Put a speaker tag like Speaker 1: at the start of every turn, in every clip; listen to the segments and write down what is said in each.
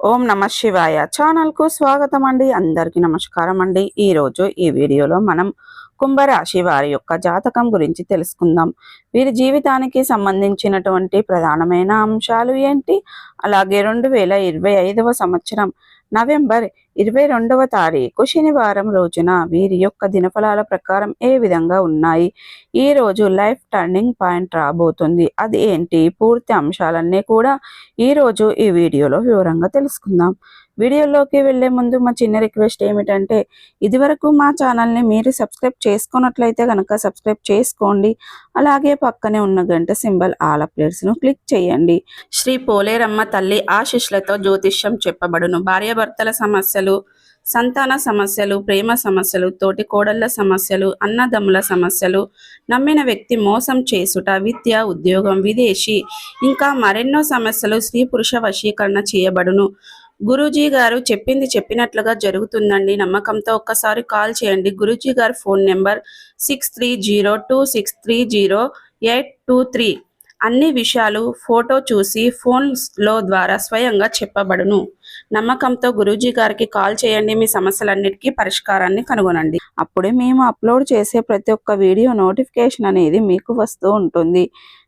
Speaker 1: ఓం నమ శివాయ ఛానల్కు స్వాగతం అండి అందరికీ నమస్కారం అండి ఈరోజు ఈ వీడియోలో మనం కుంభరాశి వారి యొక్క జాతకం గురించి తెలుసుకుందాం. వీరి జీవితానికి సంబంధించినటువంటి ప్రధానమైన అంశాలు ఏంటి? అలాగే రెండు వేల ఇరవై సంవత్సరం నవంబర్ ఇరవై రెండవ తారీఖు శనివారం రోజున వీరి యొక్క దినఫలాల ప్రకారం ఏ విధంగా ఉన్నాయి? ఈ రోజు లైఫ్ టర్నింగ్ పాయింట్ రాబోతుంది. అది ఏంటి పూర్తి అంశాలన్నీ కూడా ఈ రోజు ఈ వీడియోలో వివరంగా తెలుసుకుందాం. వీడియోలోకి వెళ్ళే ముందు మా చిన్న రిక్వెస్ట్ ఏమిటంటే ఇదివరకు మా ఛానల్ని మీరు సబ్స్క్రైబ్ చేసుకున్నట్లయితే కనుక సబ్స్క్రైబ్ చేసుకోండి. అలాగే పక్కనే ఉన్న గంట సింబల్ ఆల ను క్లిక్ చేయండి. శ్రీ పోలేరమ్మ తల్లి ఆశిష్లతో జ్యోతిష్యం చెప్పబడును. భార్యాభర్తల సమస్యలు సంతాన సమస్యలు ప్రేమ సమస్యలు తోటి కోడళ్ళ సమస్యలు అన్నదమ్ముల సమస్యలు నమ్మిన వ్యక్తి మోసం చేసుట విద్య ఉద్యోగం విదేశీ ఇంకా మరెన్నో సమస్యలు స్త్రీ పురుష వశీకరణ చేయబడును. గురూజీ గారు చెప్పింది చెప్పినట్లుగా జరుగుతుందండి. నమ్మకంతో ఒక్కసారి కాల్ చేయండి. గురూజీ గారి phone number six three zero two six three zero eight two three అన్ని విషయాలు ఫోటో చూసి ఫోన్లో ద్వారా స్వయంగా చెప్పబడును. నమ్మకంతో గురూజీ గారికి కాల్ చేయండి. మీ సమస్యలన్నిటికీ పరిష్కారాన్ని కనుగొనండి. అప్పుడే మేము అప్లోడ్ చేసే ప్రతి ఒక్క వీడియో నోటిఫికేషన్ అనేది మీకు వస్తూ ఉంటుంది.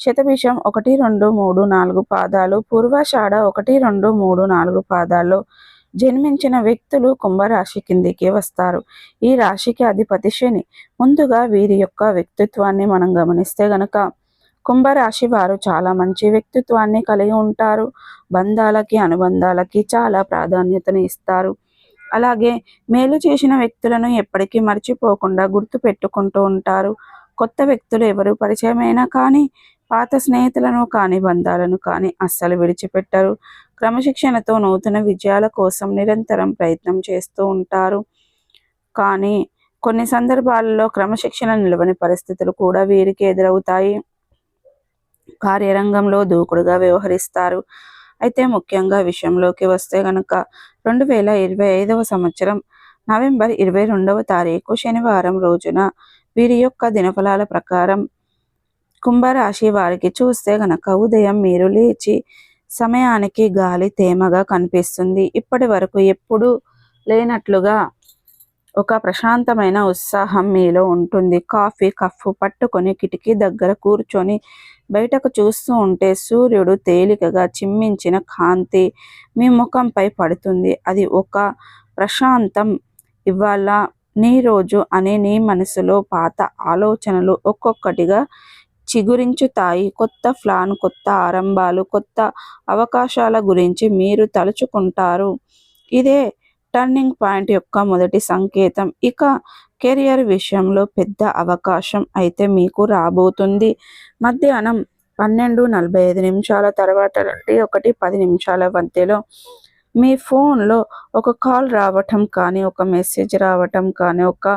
Speaker 1: శతభిషం ఒకటి రెండు మూడు నాలుగు పాదాలు పూర్వాషాఢ ఒకటి రెండు మూడు నాలుగు పాదాల్లో జన్మించిన వ్యక్తులు కుంభరాశి కిందికి వస్తారు. ఈ రాశికి అధిపతి శని. ముందుగా వీరి యొక్క వ్యక్తిత్వాన్ని మనం గమనిస్తే గనక కుంభరాశి వారు చాలా మంచి వ్యక్తిత్వాన్ని కలిగి ఉంటారు. బంధాలకి అనుబంధాలకి చాలా ప్రాధాన్యతను ఇస్తారు. అలాగే మేలు చేసిన వ్యక్తులను ఎప్పటికీ మర్చిపోకుండా గుర్తు పెట్టుకుంటూ ఉంటారు. కొత్త వ్యక్తులు ఎవరు పరిచయమైనా కానీ పాత స్నేహితులను కానీ బంధాలను కానీ అస్సలు విడిచిపెట్టరు. క్రమశిక్షణతో నూతన విజయాల కోసం నిరంతరం ప్రయత్నం చేస్తూ ఉంటారు. కానీ కొన్ని సందర్భాలలో క్రమశిక్షణ నిలవని పరిస్థితులు కూడా వీరికి ఎదురవుతాయి. కార్యరంగంలో దూకుడుగా వ్యవహరిస్తారు. అయితే ముఖ్యంగా విషయంలోకి వస్తే గనక రెండు వేల ఇరవై ఐదవ సంవత్సరం నవంబర్ ఇరవై రెండవ తారీఖు శనివారం రోజున వీరి యొక్క దినఫలాల ప్రకారం కుంభరాశి వారికి చూస్తే గనక ఉదయం మీరు లేచి సమయానికి గాలి తేమగా కనిపిస్తుంది. ఇప్పటి వరకు ఎప్పుడు లేనట్లుగా ఒక ప్రశాంతమైన ఉత్సాహం మీలో ఉంటుంది. కాఫీ కఫ్ పట్టుకొని కిటికీ దగ్గర కూర్చొని బయటకు చూస్తూ ఉంటే సూర్యుడు తేలికగా చిమ్మించిన కాంతి మీ ముఖంపై పడుతుంది. అది ఒక ప్రశాంతం ఇవాళ నీ రోజు అని నీ మనసులో పాత ఆలోచనలు ఒక్కొక్కటిగా చిగురించుతాయి. కొత్త ప్లాన్ కొత్త ఆరంభాలు కొత్త అవకాశాల గురించి మీరు తలుచుకుంటారు. ఇదే టర్నింగ్ పాయింట్ యొక్క మొదటి సంకేతం. ఇక కెరియర్ విషయంలో పెద్ద అవకాశం అయితే మీకు రాబోతుంది. మధ్యాహ్నం పన్నెండు నలభై ఐదు నిమిషాల తర్వాత నుండి ఒకటి పది నిమిషాల మధ్యలో మీ ఫోన్లో ఒక కాల్ రావటం కానీ ఒక మెసేజ్ రావటం కానీ ఒక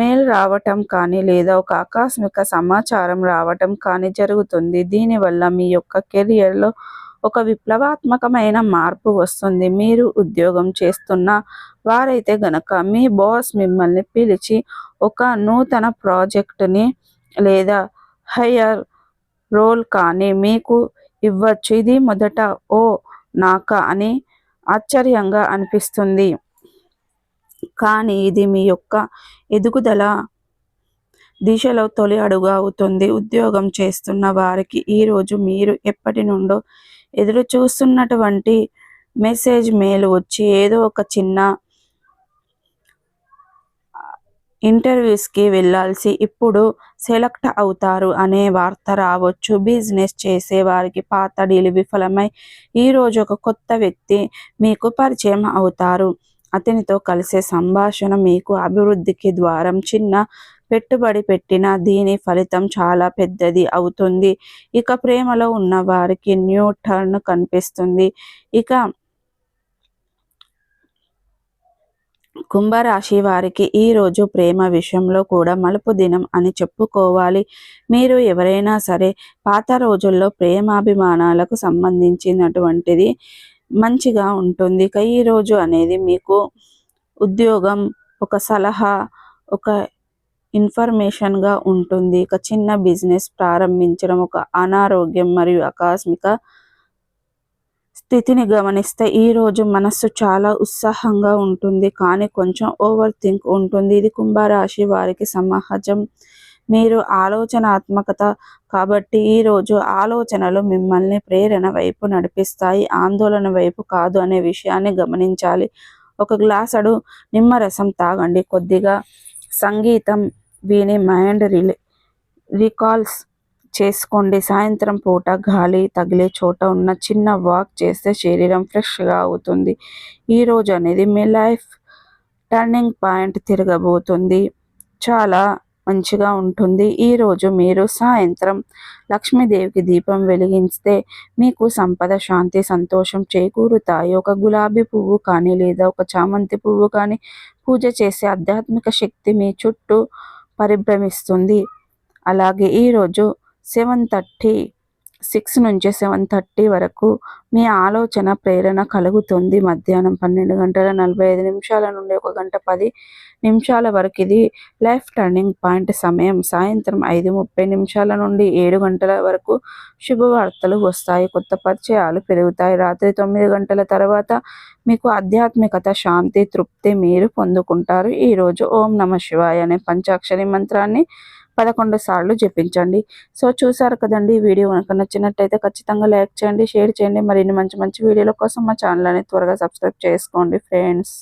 Speaker 1: మెయిల్ రావటం కానీ లేదా ఒక ఆకస్మిక సమాచారం రావటం కానీ జరుగుతుంది. దీనివల్ల మీ యొక్క కెరియర్లో ఒక విప్లవాత్మకమైన మార్పు వస్తుంది. మీరు ఉద్యోగం చేస్తున్న వారైతే గనక మీ బాస్ మిమ్మల్ని పిలిచి ఒక నూతన ప్రాజెక్టుని లేదా హయ్యర్ రోల్ కానీ మీకు ఇవ్వచ్చు. ఇది మొదట ఓ నాక అని ఆశ్చర్యంగా అనిపిస్తుంది. కానీ ఇది మీ యొక్క ఎదుగుదల దిశలో తొలి అడుగు అవుతుంది. ఉద్యోగం చేస్తున్న వారికి ఈరోజు మీరు ఎప్పటి నుండో ఎదురు చూస్తున్నటువంటి మెసేజ్ మేలు వచ్చి ఏదో ఒక చిన్న ఇంటర్వ్యూస్కి వెళ్ళాల్సి ఇప్పుడు సెలెక్ట్ అవుతారు అనే వార్త రావచ్చు. బిజినెస్ చేసే వారికి పాత డీలు విఫలమై ఈరోజు ఒక కొత్త వ్యక్తి మీకు పరిచయం అవుతారు. అతనితో కలిసే సంభాషణ మీకు అభివృద్ధికి ద్వారం చిన్న పెట్టుబడి పెట్టిన దీని ఫలితం చాలా పెద్దది అవుతుంది. ఇక ప్రేమలో ఉన్న వారికి న్యూ టర్న్ కనిపిస్తుంది. ఇక కుంభరాశి వారికి ఈరోజు ప్రేమ విషయంలో కూడా మలుపు దినం అని చెప్పుకోవాలి. మీరు ఎవరైనా సరే పాత రోజుల్లో ప్రేమాభిమానాలకు సంబంధించినటువంటిది మంచిగా ఉంటుంది. ఇక ఈరోజు అనేది మీకు ఉద్యోగం ఒక సలహా ఒక ఇన్ఫర్మేషన్గా ఉంటుంది. ఇక చిన్న బిజినెస్ ప్రారంభించడం ఒక అనారోగ్యం మరియు ఆకస్మిక స్థితిని గమనిస్తే ఈరోజు మనస్సు చాలా ఉత్సాహంగా ఉంటుంది కానీ కొంచెం ఓవర్ థింక్ ఉంటుంది. ఇది కుంభరాశి వారికి సమాజం మీరు ఆలోచనాత్మకత కాబట్టి ఈరోజు ఆలోచనలు మిమ్మల్ని ప్రేరణ వైపు నడిపిస్తాయి ఆందోళన వైపు కాదు అనే విషయాన్ని గమనించాలి. ఒక గ్లాసడు నిమ్మరసం తాగండి. కొద్దిగా సంగీతం విని మైండ్ రిలే రికాల్స్ చేసుకోండి. సాయంత్రం పూట గాలి తగిలే చోట ఉన్న చిన్న వాక్ చేస్తే శరీరం ఫ్రెష్గా అవుతుంది. ఈరోజు అనేది మీ లైఫ్ టర్నింగ్ పాయింట్ తిరగబోతుంది. చాలా మంచిగా ఉంటుంది. ఈరోజు మీరు సాయంత్రం లక్ష్మీదేవికి దీపం వెలిగిస్తే మీకు సంపద శాంతి సంతోషం చేకూరుతాయి. ఒక గులాబీ పువ్వు కానీ లేదా ఒక చామంతి పువ్వు కానీ పూజ చేసే ఆధ్యాత్మిక శక్తి మీ చుట్టూ పరిభ్రమిస్తుంది. అలాగే ఈరోజు సెవెన్ థర్టీ సిక్స్ నుంచి సెవెన్ థర్టీ వరకు మీ ఆలోచన ప్రేరణ కలుగుతుంది మధ్యాహ్నం పన్నెండు గంటల నలభై ఐదు నిమిషాల నుండి ఒక గంట పది నిమిషాల వరకు. ఇది లైఫ్ టర్నింగ్ పాయింట్ సమయం. సాయంత్రం ఐదు ముప్పై నిమిషాల నుండి ఏడు గంటల వరకు శుభవార్తలు వస్తాయి. కొత్త పరిచయాలు పెరుగుతాయి. రాత్రి తొమ్మిది గంటల తర్వాత మీకు ఆధ్యాత్మికత శాంతి తృప్తి మీరు పొందుకుంటారు. ఈరోజు ఓం నమ శివాయ అనే పంచాక్షరి మంత్రాన్ని పదకొండు సార్లు జపించండి. సో చూసారు కదండి ఈ వీడియో కనుక నచ్చినట్టయితే ఖచ్చితంగా లైక్ చేయండి షేర్ చేయండి. మరిన్ని మంచి మంచి వీడియోల కోసం మా ఛానల్ అనేది త్వరగా సబ్స్క్రైబ్ చేసుకోండి ఫ్రెండ్స్.